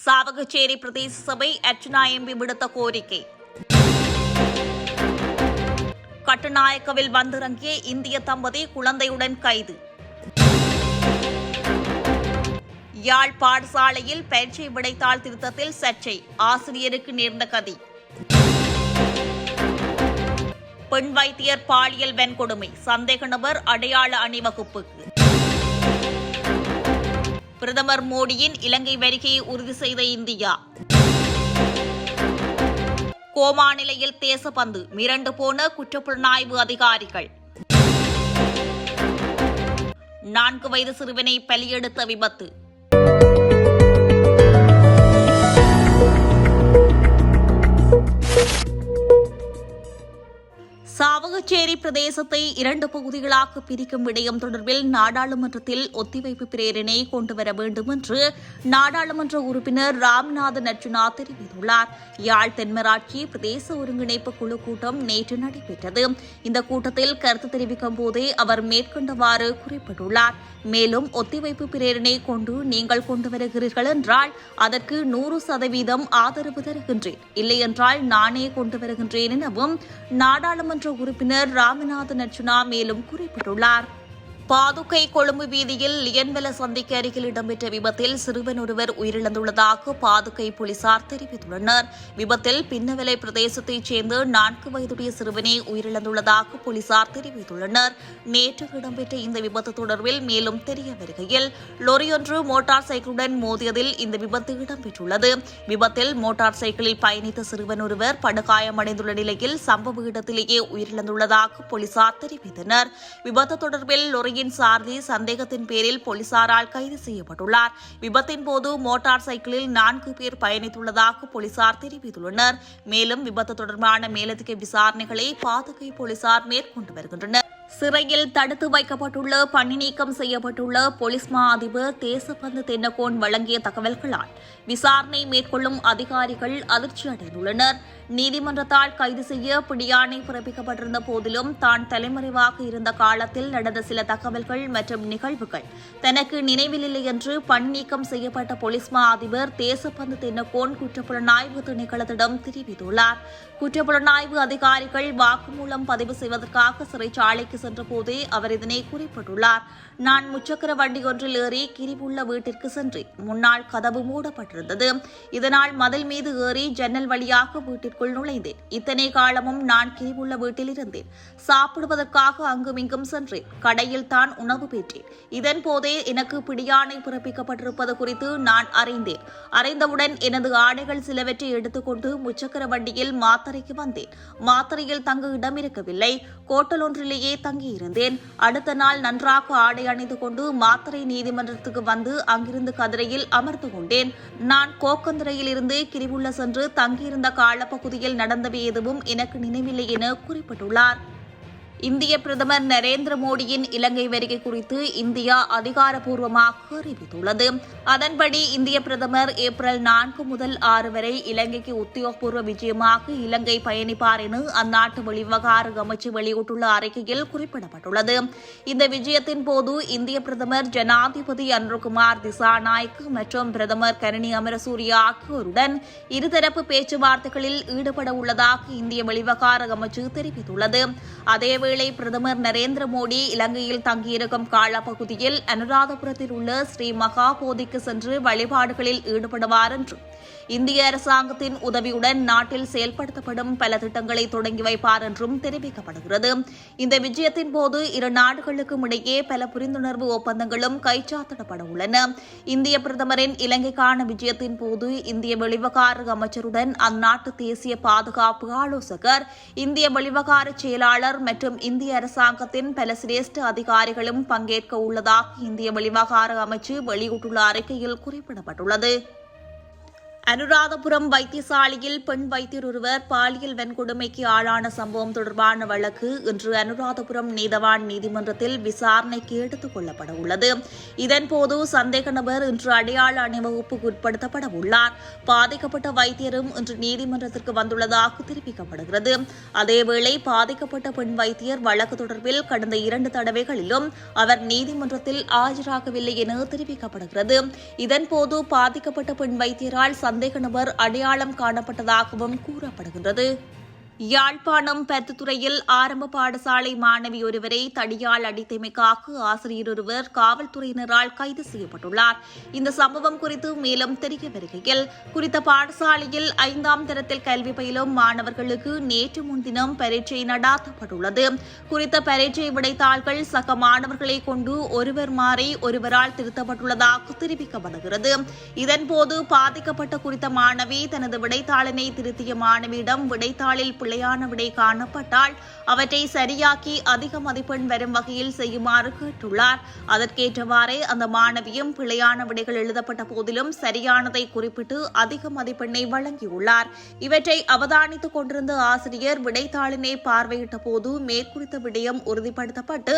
சாவகச்சேரி பிரதேச சபை அர்ச்சனா எம்பி விடுத்த கோரிக்கை கட்டுநாயக்கவில் வந்திறங்கிய இந்திய தம்பதி குழந்தையுடன் கைது யாழ் பாடசாலையில் பயிற்சி விடைத்தாள் திருத்தத்தில் சர்ச்சை ஆசிரியருக்கு நேர்ந்த கதி பெண் வைத்தியர் பாலியல் வன்கொடுமை சந்தேக நபர் அடையாள அணிவகுப்புக்கு பிரதமர் மோடியின் இலங்கை வருகையை உறுதி செய்த இந்தியா. கோமா நிலையில் தேசப்பந்து மிரண்டு போன குற்றப்புலனாய்வு அதிகாரிகள். நான்கு வயது சிறுவனை பலியெடுத்த விபத்து. பிரதேசத்தை இரண்டு பகுதிகளாக பிரிக்கும் விடயம் தொடர்பில் நாடாளுமன்றத்தில் ஒத்திவைப்பு பிரேரணை கொண்டுவர வேண்டும் என்று நாடாளுமன்ற உறுப்பினர் ராம்நாதன் அர்ஜுனா தெரிவித்துள்ளார். யாழ் தென்மராட்சி பிரதேச ஒருங்கிணைப்பு குழு கூட்டம் நேற்று நடைபெற்றது. இந்த கூட்டத்தில் கருத்து தெரிவிக்கும் போதே அவர் மேற்கொண்டவாறு குறிப்பிட்டுள்ளார். மேலும் ஒத்திவைப்பு பிரேரணை கொண்டு நீங்கள் கொண்டு வருகிறீர்கள் என்றால் அதற்கு நூறு சதவீதம் ஆதரவு தருகின்றேன். இல்லையென்றால் நானே கொண்டு வருகின்றேன் எனவும் நாடாளுமன்ற உறுப்பினர் ராமநாதன் அர்ச்சுனா மேலும் குறிப்பிட்டுள்ளார். பாதுகை கொழும்பு வீதியில் லியன்வெல சந்திக்கு அருகில் இடம்பெற்ற விபத்தில் சிறுவன் ஒருவர் உயிரிழந்துள்ளதாக பாதுகை போலீசார் தெரிவித்துள்ளனர். விபத்தில் பின்னவெலை பிரதேசத்தைச் சேர்ந்த நான்கு வயதுடைய சிறுவனே உயிரிழந்துள்ளதாக போலீசார் தெரிவித்துள்ளனர். நேற்று இடம்பெற்ற இந்த விபத்து தொடர்பில் மேலும் தெரிய வருகையில் லொரியொன்று மோட்டார் சைக்கிளுடன் மோதியதில் இந்த விபத்து இடம்பெற்றுள்ளது. விபத்தில் மோட்டார் சைக்கிளில் பயணித்த சிறுவன் ஒருவர் படுகாயமடைந்துள்ள நிலையில் சம்பவ இடத்திலேயே உயிரிழந்துள்ளதாக போலீசார் தெரிவித்தனர். விபத்து தொடர்பில் லொரியின் சாரதி சந்தேகத்தின் பேரில் போலீசாரால் கைது செய்யப்பட்டுள்ளார். விபத்தின் போது மோட்டார் சைக்கிளில் நான்கு பேர் பயணித்துள்ளதாக போலீசார் தெரிவித்துள்ளனர். மேலும் விபத்து தொடர்பான மேலதிக விசாரணைகளை பாதுகை போலீசார் மேற்கொண்டு வருகின்றனர். சிறையில் தடுத்து வைக்கப்பட்டுள்ள பணி நீக்கம் செய்யப்பட்டுள்ள போலீஸ் மா அதிபர் தேசபந்து தென்னகோன் வழங்கிய தகவல்களால் விசாரணை மேற்கொள்ளும் அதிகாரிகள் அதிர்ச்சி அடைந்துள்ளனர் நீதிமன்றத்தால் கைது செய்ய பிடியாணை பிறப்பிக்கப்பட்டிருந்த போதிலும் தான் தலைமறைவாக இருந்த காலத்தில் நடந்த சில தகவல்கள் மற்றும் நிகழ்வுகள். தனக்கு நினைவில்லை என்று பணி நீக்கம் செய்யப்பட்ட போலீஸ் மா அதிபர் தேசப்பந்து தென்னகோன் குற்றப்புலனாய்வு திணைக்களத்திடம் தெரிவித்துள்ளார். குற்றப்புலனாய்வு அதிகாரிகள் வாக்குமூலம் பதிவு செய்வதற்காக சிறைச்சாலைக்கு சென்றபோதே அவர் இதனை குறிப்பிட்டுள்ளார். நான் முச்சக்கர வண்டி ஒன்றில் ஏறி கிரிவுள்ள வீட்டிற்கு சென்றேன். முன்னால் கதவு மூடப்பட்டிருந்தது. இதனால் மதில் மீது ஏறி ஜன்னல் வழியாக வீட்டிற்கு வீட்டிற்குள் நுழைந்தேன். இத்தனை காலமும் நான் கிரிவுள்ள வீட்டில் இருந்தேன் சாப்பிடுவதற்காக அங்குமிங்கும் சென்றேன். கடையில் தான் உணவு பெற்றேன். இதன் போதே எனக்கு பிடியானை பிறப்பிக்கப்பட்டிருப்பது குறித்து நான் அறிந்தேன். அறிந்தவுடன் எனது ஆடைகள் சிலவற்றை எடுத்துக்கொண்டு முச்சக்கர வண்டியில் மாத்தறைக்கு வந்தேன். மாத்தறையில் தங்க இடம் இருக்கவில்லை. கோட்டல் ஒன்றிலேயே தங்கியிருந்தேன். அடுத்த நாள் நன்றாக ஆடை அணிந்து கொண்டு மாத்தறை நீதிமன்றத்துக்கு வந்து அங்கிருந்து கதிரையில் அமர்ந்து கொண்டேன். நான் கோக்கந்துறையில் இருந்து கிரிவுள்ள சென்று தங்கியிருந்த காலப்பகுதி பகுதியில் நடந்தவை எதுவும் எனக்கு நினைவில்லை என குறிப்பிட்டுள்ளார். இந்திய பிரதமர் நரேந்திர மோடியின் இலங்கை வருகை குறித்து இந்தியா அதிகாரப்பூர்வமாக அறிவித்துள்ளது. அதன்படி இந்திய பிரதமர் ஏப்ரல் நான்கு முதல் ஆறு வரை இலங்கைக்கு உத்தியோகபூர்வ விஜயமாக இலங்கை பயணிப்பார் என அந்நாட்டு வெளிவிவகார அமைச்சு வெளியிட்டுள்ள அறிக்கையில் குறிப்பிடப்பட்டுள்ளது. இந்த விஜயத்தின் போது இந்திய பிரதமர் ஜனாதிபதி அன்ருகுமார் திசாநாயக் மற்றும் பிரதமர் கரணி அமரசூரிய ஆகியோருடன் இருதரப்பு பேச்சுவார்த்தைகளில் ஈடுபட உள்ளதாக இந்திய வெளிவிவகார அமைச்சு தெரிவித்துள்ளது. அதேவேளை பிரதமர் நரேந்திர மோடி இலங்கையில் தங்கியிருக்கும் காலப்பகுதியில் அனுராதபுரத்தில் உள்ள ஸ்ரீ மகாபோதிக்கு சென்று வழிபாடுகளில் ஈடுபடுவார் என்று இந்திய அரசாங்கத்தின் உதவியுடன் நாட்டில் செயல்படுத்தப்படும் பல திட்டங்களை தொடங்கி வைப்பார் என்றும் தெரிவிக்கப்படுகிறது. இந்த விஜயத்தின் போது இரு நாடுகளுக்கும் இடையே பல புரிந்துணர்வு ஒப்பந்தங்களும் கைச்சாத்திடப்பட உள்ளன. இந்திய பிரதமரின் இலங்கைக்கான விஜயத்தின் போது இந்திய வெளிவகார அமைச்சருடன் அந்நாட்டு தேசிய பாதுகாப்பு ஆலோசகர் இந்திய வெளிவகார செயலாளர் மற்றும் இந்திய அரசாங்கத்தின் பல சிரேஷ்ட அதிகாரிகளும் பங்கேற்க உள்ளதாக இந்திய வெளிவகார அமைச்சு வெளியிட்டுள்ள அறிக்கையில் குறிப்பிடப்பட்டுள்ளது. அனுராதபுரம் வைத்தியசாலையில் பெண் வைத்தியர் ஒருவர் பாலியல் வன்கொடுமைக்கு ஆளான சம்பவம் தொடர்பான வழக்கு இன்று அனுராதபுரம் நீதவான் நீதிமன்றத்தில் விசாரணைக்கு எடுத்துக் கொள்ளப்பட உள்ளது. இதன்போது சந்தேக நபர் இன்று அடையாள அணிவகுப்புக்கு உட்படுத்தப்பட உள்ளார். பாதிக்கப்பட்ட வைத்தியரும் இன்று நீதிமன்றத்திற்கு வந்துள்ளதாக தெரிவிக்கப்படுகிறது. அதேவேளை பாதிக்கப்பட்ட பெண் வைத்தியர் வழக்கு தொடர்பில் கடந்த இரண்டு தடவைகளிலும் அவர் நீதிமன்றத்தில் ஆஜராகவில்லை என தெரிவிக்கப்படுகிறது. இதன்போது பாதிக்கப்பட்ட பெண் வைத்தியரால் சந்தேக நபர் அடையாளம் காணப்பட்டதாகவும் கூறப்படுகின்றது. யாழ்ப்பாணம் பெத்துத்துறையில் ஆரம்ப பாடசாலை மாணவி ஒருவரை தடியால் அடித்தமைக்காக ஆசிரியர் ஒருவர் காவல்துறையினரால் கைது செய்யப்பட்டுள்ளார். இந்த சம்பவம் குறித்து மேலும் தெரிய வருகையில் குறித்த பாடசாலையில் ஐந்தாம் தரத்தில் கல்வி பயிலும் மாணவர்களுக்கு நேற்று முன்தினம் பரீட்சை நடாத்தப்பட்டுள்ளது. குறித்த பரீட்சை விடைத்தாள்கள் சக மாணவர்களை கொண்டு ஒருவர் மாறி ஒருவரால் திருத்தப்பட்டுள்ளதாக தெரிவிக்கப்படுகிறது. இதன்போது பாதிக்கப்பட்ட குறித்த மாணவி தனது விடைத்தாளினை திருத்திய மாணவியிடம் விடைத்தாளில் பிழையான விடை காணப்பட்டால் அவற்றை சரியாக்கி அதிக மதிப்பெண் வரும் வகையில் செய்யுமாறு கேட்டுள்ளார். அதற்கேற்றவாறே அந்த மாணவியும் பிழையான விடைகள் எழுதப்பட்ட போதிலும் சரியானதை குறிப்பிட்டு அதிக மதிப்பெண்ணை வழங்கியுள்ளார். இவற்றை அவதானித்துக் கொண்டிருந்த ஆசிரியர் விடைத்தாளினை பார்வையிட்ட போது மேற்குறித்த விடயம் உறுதிப்படுத்தப்பட்டு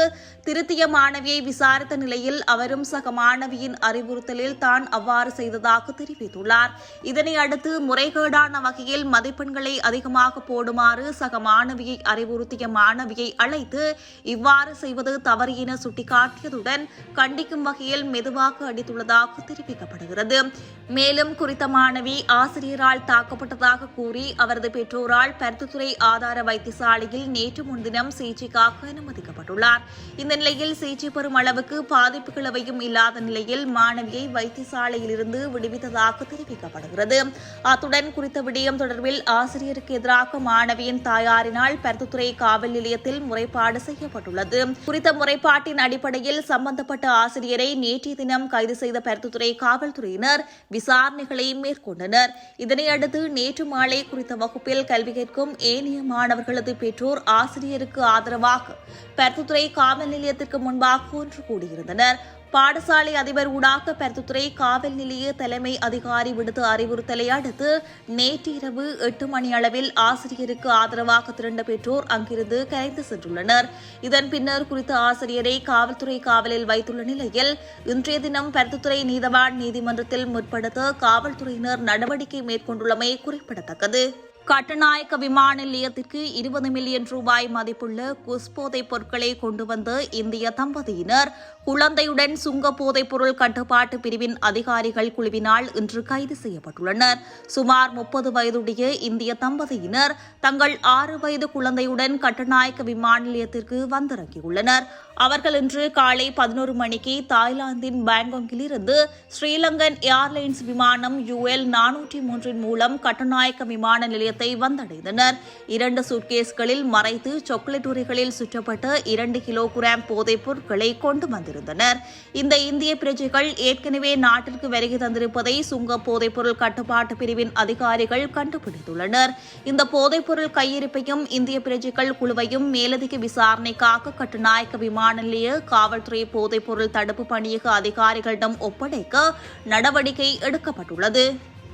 திருத்திய மாணவியை விசாரித்த நிலையில் அவரும் சக மாணவியின் அறிவுறுத்தலில் தான் அவ்வாறு செய்ததாக தெரிவித்துள்ளார். இதனை அடுத்து முறைகேடான வகையில் மதிப்பெண்களை அதிகமாக செய்யுமாறு சக மாணவியை அறிவுறுத்திய மாணவியை அழைத்து இவ்வாறு செய்வது தவறு என சுட்டிக்காட்டியதுடன் கண்டிக்கும் வகையில் மெதுவாக அடித்துள்ளதாக தெரிவிக்கப்படுகிறது. மேலும் குறித்த மாணவி ஆசிரியரால் தாக்கப்பட்டதாக கூறி அவரது பெற்றோரால் பருத்துத்துறை ஆதார வைத்தியசாலையில் நேற்று முன்தினம் சிகிச்சைக்காக அனுமதிக்கப்பட்டுள்ளார். இந்த நிலையில் சிகிச்சை பெறும் அளவுக்கு பாதிப்புகளவையும் இல்லாத நிலையில் மாணவியை வைத்தியசாலையிலிருந்து விடுவித்ததாக தெரிவிக்கப்படுகிறது. அத்துடன் குறித்த விடயம் தொடர்பில் ஆசிரியருக்கு எதிராக மாணவியின் தாயாரினால் பருத்துத்துறை காவல் நிலையத்தில் முறைப்பாடு செய்யப்பட்டுள்ளது. குறித்த முறைப்பாட்டின் அடிப்படையில் சம்பந்தப்பட்ட ஆசிரியரை நேற்றைய தினம் கைது செய்த பருத்துத்துறை காவல்துறையினர் விசாரணைகளை மேற்கொண்டனர். இதனையடுத்து நேற்று மாலை குறித்த வகுப்பில் கல்வி கேட்கும் ஏனைய மாணவர்களது பெற்றோர் ஆசிரியருக்கு ஆதரவாக பருத்துத்துறை காவல் நிலையத்திற்கு முன்பாக ஒன்று கூடியிருந்தனர். பாடசாலை அதிபர் ஊடாக பருத்துத்துறை காவல் நிலைய தலைமை அதிகாரி விடுத்த அறிவுறுத்தலை அடுத்து நேற்று இரவு எட்டு மணி அளவில் ஆசிரியருக்கு ஆதரவாக திரண்ட பெற்றோர் அங்கிருந்து கலைந்து சென்றுள்ளனர். இதன் பின்னர் குறித்த ஆசிரியரை காவல்துறை காவலில் வைத்துள்ள நிலையில் இன்றைய தினம் பருத்துத்துறை நீதவான் நீதிமன்றத்தில் முற்படுத்த காவல்துறையினர் நடவடிக்கை மேற்கொண்டுள்ளமை குறிப்பிடத்தக்கது. கட்டுநாயக்க விமான நிலையத்திற்கு இருபது மில்லியன் ரூபாய் மதிப்புள்ள குஸ் போதைப் பொருட்களை கொண்டு வந்த இந்திய தம்பதியினர் குழந்தையுடன் சுங்க போதைப் பொருள் கட்டுப்பாட்டு பிரிவின் அதிகாரிகள் குழுவினால் இன்று கைது செய்யப்பட்டுள்ளனர். சுமார் முப்பது வயதுடைய இந்திய தம்பதியினர் தங்கள் ஆறு வயது குழந்தையுடன் கட்டுநாயக்க விமான நிலையத்திற்கு வந்திறங்கியுள்ளனர். அவர்கள் இன்று காலை பதினோரு மணிக்கு தாய்லாந்தின் பேங்காங்கிலிருந்து ஸ்ரீலங்கன் ஏர்லைன்ஸ் விமானம் யுஎல் நானூற்றி மூன்றின் மூலம் கட்டநாயக்க விமான நிலையத்தை வந்தடைந்தனர். இரண்டு சூட்கேஸ்களில் மறைத்து சாக்லேட் உரைகளில் சுற்றப்பட்ட இரண்டு கிலோகிராம் போதைப் பொருட்களை கொண்டு வந்திருந்தனர். இந்த இந்திய பிரஜைகள் ஏற்கனவே நாட்டிற்கு வருகை தந்திருப்பதை சுங்க போதைப்பொருள் கட்டுப்பாட்டு பிரிவின் அதிகாரிகள் கண்டுபிடித்துள்ளனர். இந்த போதைப்பொருள் கையிருப்பையும் இந்திய பிரஜைகள் குழுவையும் மேலதிக விசாரணைக்காக கட்டுநாயக்க விமான நிலைய காவல்துறை போதைப்பொருள் தடுப்பு பணியக அதிகாரிகளிடம் ஒப்படைக்க நடவடிக்கை எடுக்கப்பட்டுள்ளது.